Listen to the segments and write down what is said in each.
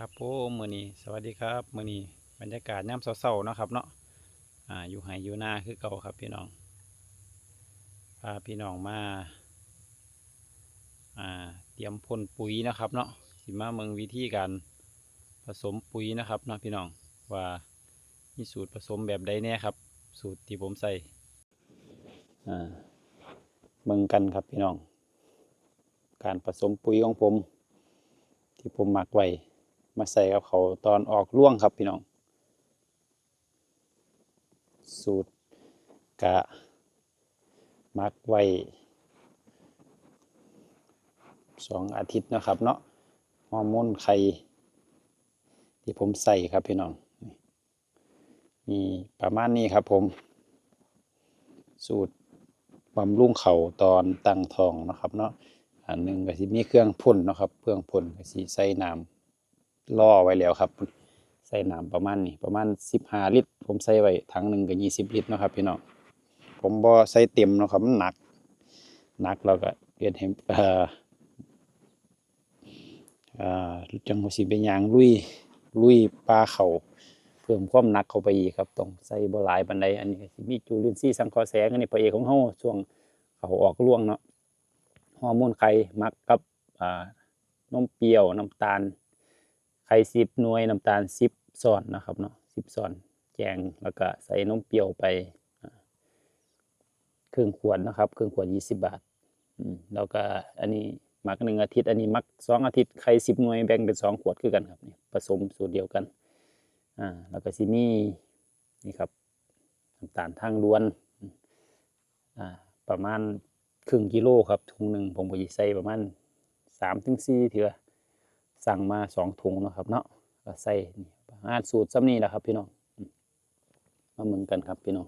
ครับผมมือนี้สวัสดีครับมือนี้บรรยากาศย่ำเศร้าๆเนาะครับเนาะอ่าอยู่ไห้อยู่หน้าคือเก่าครับพี่น้องพาพี่น้องมาอ่าเตรียมพ่นปุ๋ยนะครับเนาะสิมาเมืองวิธีการผสมปุ๋ยนะครับเนาะพี่น้องว่ามีสูตรผสมแบบใดแน่ครับ สูตรที่ผมใส่อ่าเมืองกันครับพี่น้อง การผสมปุ๋ยของผม ที่ผมหมักไว้ มาใส่กับเขาตอนออกร่วงครับพี่น้อง สูตรกะมักไว้สองอาทิตย์นะครับเนาะฮอร์โมนไข่ที่ผมใส่ครับพี่น้องมีประมาณนี้ครับผม สูตรบำรุงเขาตอนตั้งทองนะครับเนาะอันหนึ่งก็สิมีเครื่องพ่นนะครับ เครื่องพ่นก็สิใส่น้ำ ล่อไว้แล้วครับ ใส่น้ำประมาณนี้ประมาณสิบห้าลิตร ผมใส่ไว้ถังหนึ่งก็ยี่สิบลิตรนะครับพี่น้องผมบ่ใส่เต็มนะครับมันหนักหนักแล้วก็เปลี่ยนให้เอ่อเอ่อจังหวะสิเป็นยางลุยลุยปลาเขาเพิ่มความหนักเข้าไปอีกครับต้องใส่บ่หลายปานใดอันนี้ก็สิมีจุลินทรีย์สังเคราะห์แสงอันนี้พระเอกของเฮาช่วงเขาออกร่วงเนาะฮอร์โมนไข่มักกับอ่านมเปรี้ยวน้ำตาล ไข่สิบหน่วยน้ำตาลสิบส่อนนะครับเนาะสิบส่อนแกงแล้วก็ใส่นมเปรี้ยวไปครึ่งขวดนะครับครึ่งขวดยี่สิบบาทแล้วก็อันนี้หมักหนึ่งอาทิตย์ อันนี้หมักสองอาทิตย์ไข่สิบหน่วยแบ่งเป็นสองขวดคือกันครับนี่ผสมสูตรเดียวกันอ่าแล้วก็ซิมีนี่ครับน้ำตาลทางล้วนอ่าประมาณครึ่งกิโลครับถุงหนึ่งผมก็จะใส่ประมาณสามถึงสี่เถือ สั่งมาสองถุงนะครับเนาะก็ใส่นี่ประมาสูตรซ้ำนี้แหละครับพี่น้องมาเหมือนกันครับพี่น้อง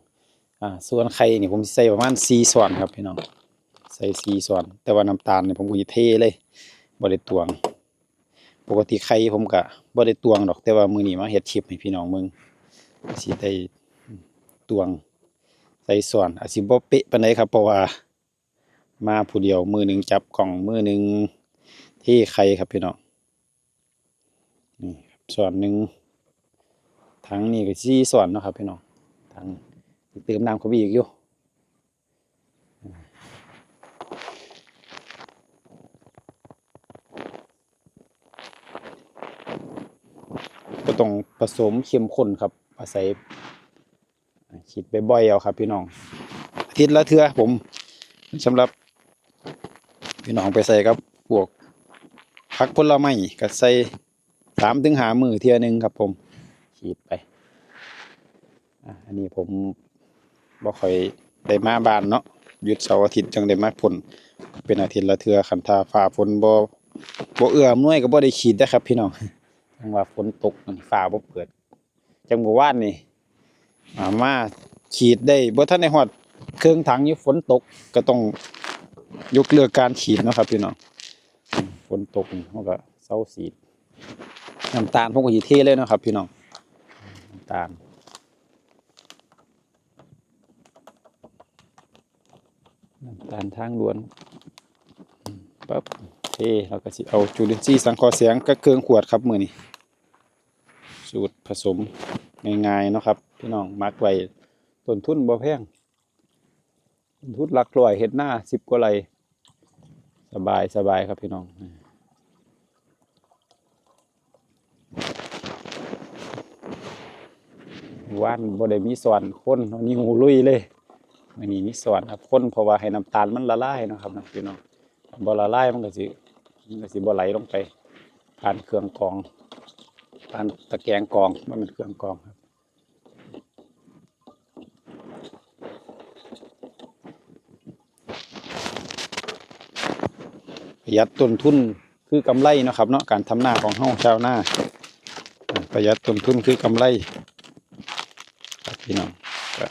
อ่าส่วนไข่นี่ผมใส่ประมาณสี่ส่วนครับพี่น้องใส่สี่ส่วน แต่ว่าน้ำตาลเนี่ยผมก็จะเทเลยบ่ได้ตวง ปกติไข่ผมก็บ่ได้ตวงดอก แต่ว่ามือนี้มาเฮ็ดคลิปให้พี่น้องเบิ่งสิได้ตวง ใส่ส่วนอาจสิบ่เป๊ะปานใดครับเพราะว่ามาผู้เดียวมือหนึ่งจับกล่องมือหนึ่งเทไข่ครับพี่น้อง ส่วนหนึ่งถังนี่ก็สี่ส่วนเนาะครับพี่น้องถังเติมน้ำเข้าไปอีกอยู่ก็ต้องผสมเข้มข้นครับอาศัยคิดไปบ่อยๆเอาครับ พี่น้องอาทิตย์ละเทือผมสำหรับพี่น้องไปใส่กับพวกผักผลไม้ก็ใส่ สามถึงหามือเทียหนึ่งครับผมขีดไปอันนี้ผมบ่ค่อยได้มาบ้านเนาะหยุดเสาร์อาทิตย์จังได้มาผลเป็นอาทิตย์ละเทือคันทาฟ้าฝนบ่บ่เอื้ออำนวยก็บ่ได้ขีดนะครับ พี่น้องจังว่าฝนตกนี่าบ่เปิด จังเมื่านนี่อ่ามาขีดได้บ่ทันได้ฮอดเครื่องถังอยู่ฝนตกก็ต้องยกเลิกการขีดนะครับ พี่น้องฝนตกนี่เฮาก็เซาสีด น้ำตาลผมก็ยีเทเลยนะครับ พี่น้องน้ำตาลน้ำตาลทางด่วนปั๊บเทแล้วก็สิเอาจุลินทรีย์สังเคราะห์แสงก็เครื่องขวดครับมือนี้สูตรผสมง่ายๆนะครับ พี่น้องมักไว้ต้นทุนบ่แพงต้นทุนหลักร้อยเฮ็ดหน้าสิบกว่าไรสบายสบายครับพี่น้อง ว่านบ่ได้มีสอนคนเอานิ้วลุยเลยมื้อนี้มีสอนครับคนเพราะว่าให้น้ำตาลมันละลายนะครับนะพี่น้องบ่ละลายมันก็สิมันก็สิบ่ไหลลงไป ผ่านเครื่องกรอง ผ่านตะแกรงกรองมันเป็นเครื่องกรองครับประหยัดต้นทุนคือกำไรนะครับเนาะการทำนาของเฮาชาวนาประหยัดต้นทุนคือกำไร พี่น้องก็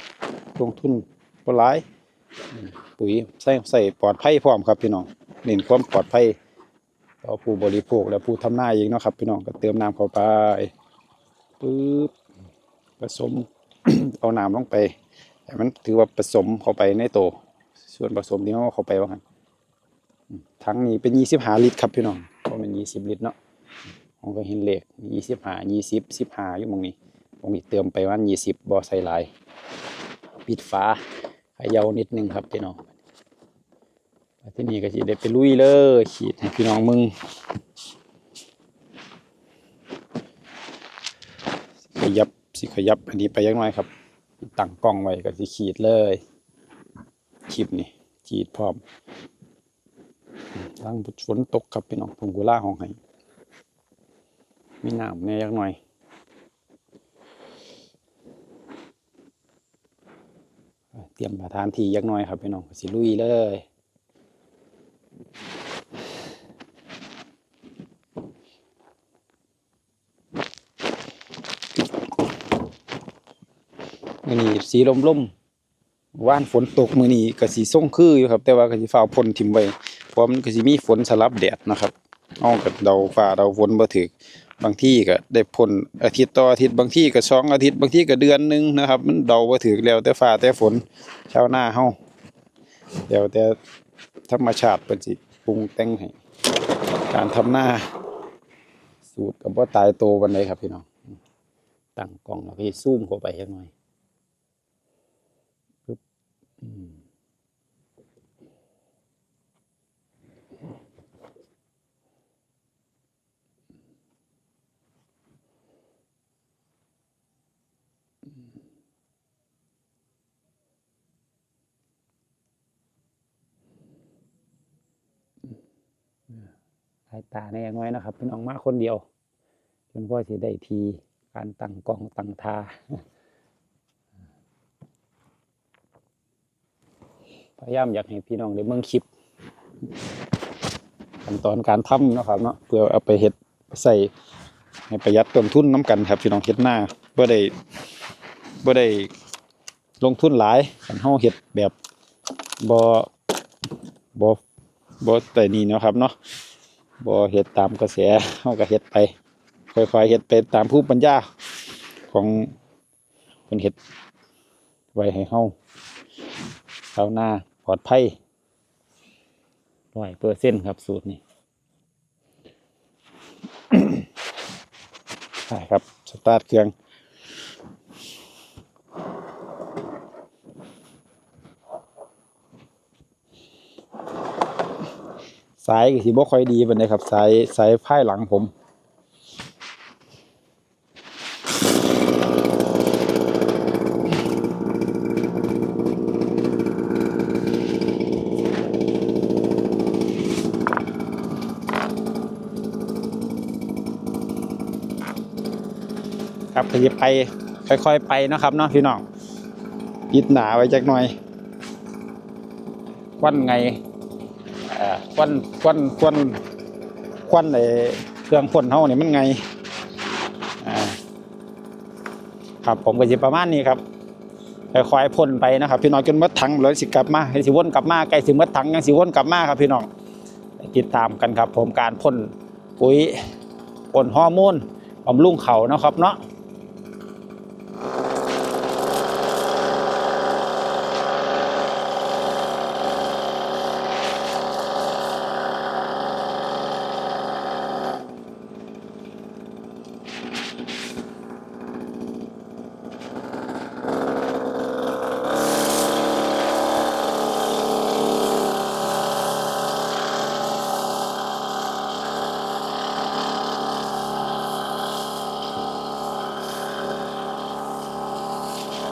ลงทุนบ่หลายปุ๋ยใส่ใส่ปลอดภัยพร้อมครับพี่น้องเน้นความปลอดภัยต่อผู้บริโภคและผู้ทำนาเองเนาะครับ พี่น้องก็เติมน้ำเข้าไปปึ๊บผสม เอาน้ำลงไปให้มันถือว่าผสมเข้าไปในโต ส่วนผสมที่เราเข้าไปว่างั้นทั้งนี้เป็น25ลิตรครับพี่น้องเพราะมัน20ลิตรเนาะผมก็เห็นเลขยี่สิบห้ายี่สิบสิบห้าอยู่หมองนี้ หมองนี้เติมไปวันยี่สิบบอใส่หลาย ปิดฝาเขยานิดนึงครับพี่น้องที่นี่ก็จะได้ไปลุยเลยขีดให้พี่น้องมึงขยับสิขยับอันนี้ไปยังไงครับตั้งกล้องไว้ก็สิขีดเลยคลิปนี่ขีดพร้อมล้างฝนตกครับพี่น้องผมกูล่าห้องให้มีน้ำแหน่ยักหน่อย เตรียมประทานทียักน่อยครับพี่น้องสิลุยเลยมือนี้สีลมลมว่านฝนตกมือนี้ก็สีส่งคืออยู่ครับ แต่ว่าก็สิฟ้าพ่นทิมไว้เพราะมันก็สิมีฝนสลับแดดนะครับเอากับเดาฟ้าเดาฝนบ่ถึก บางที่ก็ได้พ่นอาทิตย์ต่ออาทิตย์บางที่ก็สองอาทิตย์บางที่ก็เดือนหนึ่งนะครับ มันเดาบ่าถึกแล้วแต่ฟ้าแต่ฝนชาวนาเฮาเดี๋ยวแต่ธรรมชาติเพิ่นสิปรุงแต่งให้การทำหน้า สูตรกับว่าตายโตวันใดครับพี่น้องตั้งกล้องแล้วก็สิซูมเข้าไปจักหน่อยปึ๊บอืม สายตาในอย่างน้อยนะครับพี่น้องมาคนเดียว จนพ่อสิได้ทีการตั้งกองตั้งทาพยายามอยากให้พี่น้องได้เบิ่งคลิปขั้นตอนการทำนะครับเนาะเพื่อเอาไปเฮ็ดใส่ให้ประหยัดต้นทุนน้ำกันครับพี่น้องเฮ็ดหน้าบ่ได้บ่ได้ลงทุนหลายคันเฮาเฮ็ดแบบบ่บ่บ่แต่นี่นะครับเนาะ บ่เฮ็ดตามกระแสเฮาก็เฮ็ดไปค่อยๆเฮ็ดไปตามผู้ปัญญาของเพิ่นเฮ็ดไว้ให้เฮาชาวนาปลอดภัยร้อยเปอร์เซ็นต์ครับสูตรนี้ใช่ครับ สตาร์ทเครื่อง สายก็สิบ่ค่อยดีปานใดครับ สายสายพายหลังผมครับขยิบไปค่อยๆไปนะครับเนาะพี่น้องปิดหนาไว้จักหน่อยควันไง ควันควันควันควันไอ้เครื่องพ่นเฮานี่มันไงอ่าครับผมก็สิประมาณนี้ครับค่อยๆพ่นไปนะครับ พี่น้องจนหมดถังแล้วสิกลับมาให้สิวนกลับมาใกล้สิหมดถังยังสิวนกลับมาครับ พี่น้องติดตามกันครับ ผมการพ่นปุ๋ยพ่นฮอร์โมนบำรุงเขานะครับเนาะ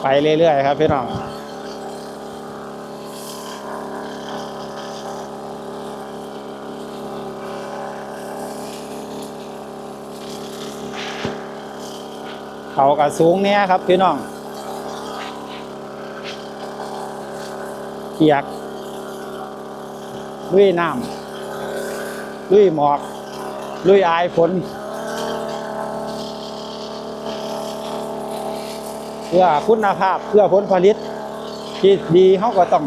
ไปเรื่อยๆครับพี่น้องเขากระสูงเนี้ยครับพี่น้องเกียกลุยน้ำลุยหมอกลุยอายฝน เพื่อคุณภาพเพื่อผลผลิต ที่ดีเขาก็ต้อง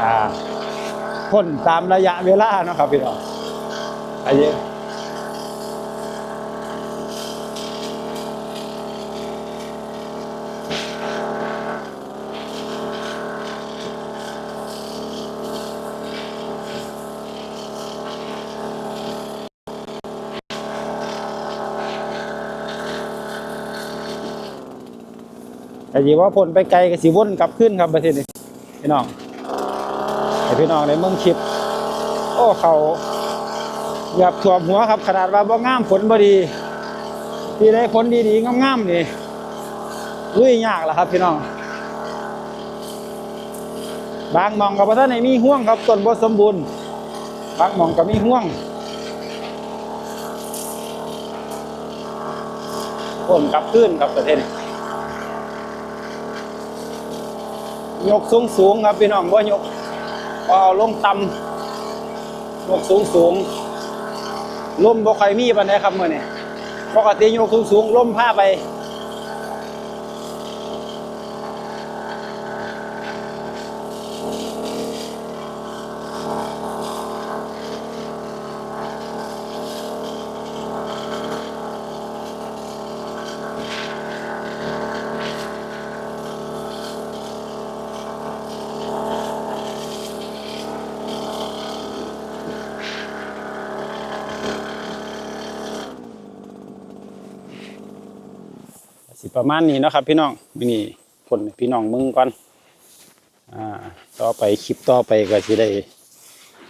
อ่าพ่นตามระยะเวลานะครับพี่น้องอันนี้ แต่ยีว่าพ่นไปไกลก็สิวนกลับขึ้นครับประเทศนี้พี่น้องให้พี่น้องในเมืองคลิป โอ้เขาหยียบถ่วมหัวครับ ขนาดว่าบ่งามฝนบ่ดีที่ได้ฝนดีๆงามๆนี่ลุยยากล่ะครับพี่น้อง บางมองกับพระท่านในมีห่วงครับต้นบ่สมบูรณ์บางมองก็มีห่วงฝนกลับขึ้นครับประเทศนี้ ยกสูงสูงครับพี่น้องบ่ยกเอาลงต่ำยกสูงสูงลมบ่ค่อยมีปันใดครับเมื่อนี้ปกติยกสูงสูงลมพาไป ประมาณนี้นะครับ พี่น้องนี้ผลพี่น้องมึงก่อนอ่าต่อไปคลิปต่อไปก็สิได้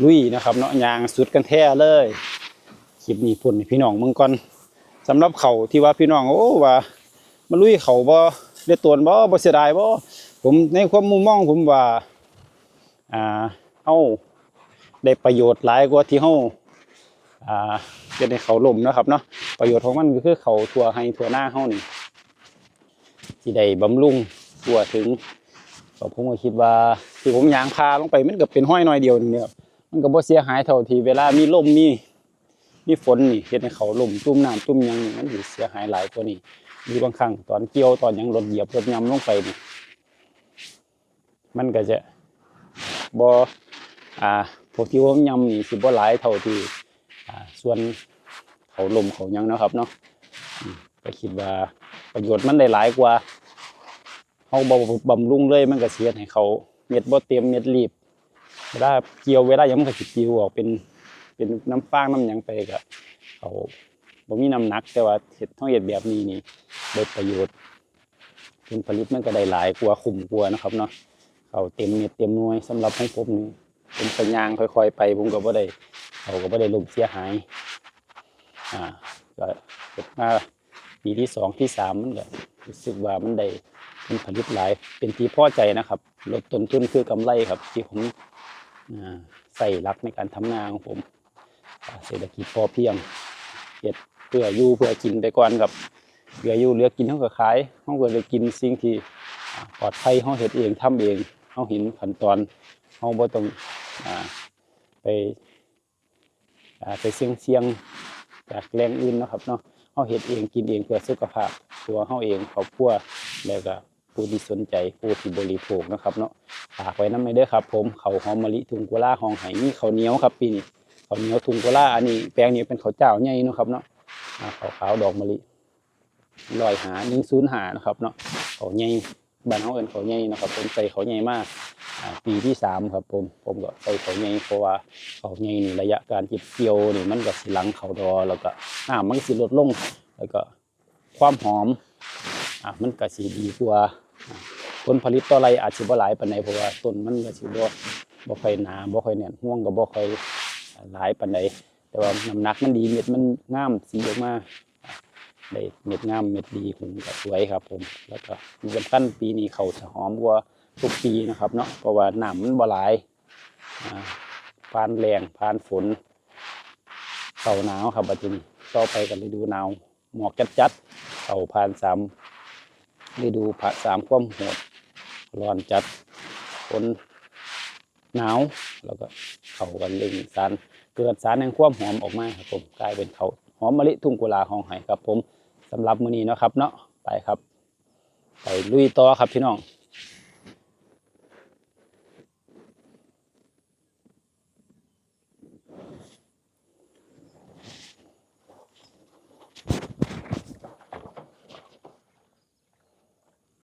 ลุยนะครับ เนาะยางสุดกันแท้เลยคลิปนี้ผลพี่น้องมึงก่อนสำหรับเขาที่ว่าพี่น้องโอ้ว่ามาลุยเขาบ่ได้ตวนบ่บ่เสียดายบ่ผมในความมุมมองผมว่าอ่าเฮาได้ประโยชน์หลายกว่าที่เฮาอ่าเป็นให้เขาล่มนะครับเนาะประโยชน์ของมันก็คือเขาทั่วให้ทั่วหน้าเฮานี่ ที่ได้บำรุงทั่วถึงก็ผมก็คิดว่าที่ผมยางพาลงไปมันก็เป็นห้อยน้อยเดียวนึงเนี่ยครับมันก็บ่เสียหายเท่าที่เวลามีลมมีมีฝนนี่เฮ็ดให้เขาล่มจุ่มน้ำจุ่มยังนี่มันสิเสียหายหลายกว่านี้มีบางครั้งตอนเกี่ยวตอนยังรถเหยียบรถยำลงไปนี่มันก็จะบ่อ่าพวกที่ผมยำนี่สิบ่หลายเท่าที่อ่าส่วนเขาลมเขายังนะครับเนาะก็คิดว่า ประโยชน์มันได้หลายกว่าเฮาบ่บำรุงเลยมันก็เสียให้เขาเม็ดบ่เต็มเม็ดรีบเวลาเกี่ยวเวลายังมันก็สิปลิวออกเป็นเป็นน้ำฟางน้ำหยังไปก็เขาบ่มีน้ำหนักแต่ว่าเฮ็ดเฮาเฮ็ดแบบนี้นี่ได้ประโยชน์ผลผลิตมันก็ได้หลายกว่าคุ้มกว่านะครับเนาะเขาเต็มเม็ดเต็มหน่วยสำหรับของผมนี่เป็นสัญญางค่อย ๆ ไปผมก็บ่ได้เขาก็บ่ได้ล่มเสียหายอ่าก็เฮ็ดมา ปีที่สองที่สามมันก็รู้สึกว่ามันได้ผลผลิตหลาย เป็นที่พอใจนะครับลดต้นทุนคือกำไรครับ ที่ผมใส่รักในการทำงานของผม เศรษฐกิจพอเพียงเฮ็ดเพื่ออยู่เพื่อกินไปก่อนกับเหลืออยู่เหลือกินเท่ากับขายเท่ากับได้กินสิ่งที่ปลอดภัยเฮาเฮ็ดเองทำเองเฮาเห็นขั้นตอนเฮาบ่ต้องอ่าไปไปเสี่ยงเสี่ยงจากแรงอื่นนะครับเนาะ เฮาเฮ็ดเองกินเองเพื่อสุขภาพตัวเฮาเองครอบครัวแล้วก็ผู้ที่สนใจผู้ที่บริโภคนะครับเนาะฝากไว้นำเด้อครับ ผมเขาหอมมะลิทุงกุลาหองไหมีข้าเหนียวครับปีนี้ข้าเหนียวทุงกุลาอันนี้แปลงนี้เป็นเขาเจ้าใหญ่เนาะครับเนาะอ่าขาขาวดอกมะลิลอยหา105นหานะครับเนาะเขาใหญ่บ้านเฮาเอิ้นข้าใหญ่นะครับผมใส่ข้าใหญ่มาก ปีที่สามครับผมผมก็ใส่ข้าใหญ่เพราะว่าเขาใหญ่นี่ระยะการเก็บเกี่ยวนี่มันก็สิหลังเขาดอแล้วก็น้ำมันสิลดลง แล้วก็ความหอมอะมันก็สีดีกว่าอะผลผลิตต่อไรอาจสิบ่หลายปานใดเพราะว่าต้นมันก็สิบ่บ่ค่อยหนาบ่ค่อยแน่นห่วงก็บ่ค่อยหลายปานใดแต่ว่าน้ำหนักมันดีเม็ดมันงามสีออกมาได้เม็ดงามเม็ดดีหุงก็สวยครับ ผม แล้วก็ที่สำคัญปีนี้เขาจะหอมกว่า ทุกปีนะครับเนาะเพราะว่าน้ำมันบ่หลายอ่าผ่านแรงผ่านฝนเข้าหนาวครับบัดนี้ต่อไปกันฤดูหนาวหมอกจัดๆเข้าผ่านสามฤดูผ่าสามความโหดร้อนจัดฝนหนาวแล้วก็เข้ากันเร่งสารเกิดสารแห่งความหอมออกมาครับผมกลายเป็นเขาหอมมะลิทุ่งกุลาหองไห้ครับผมสำหรับมื้อนี้นะครับเนาะไปครับ ไปลุยต่อครับพี่น้อง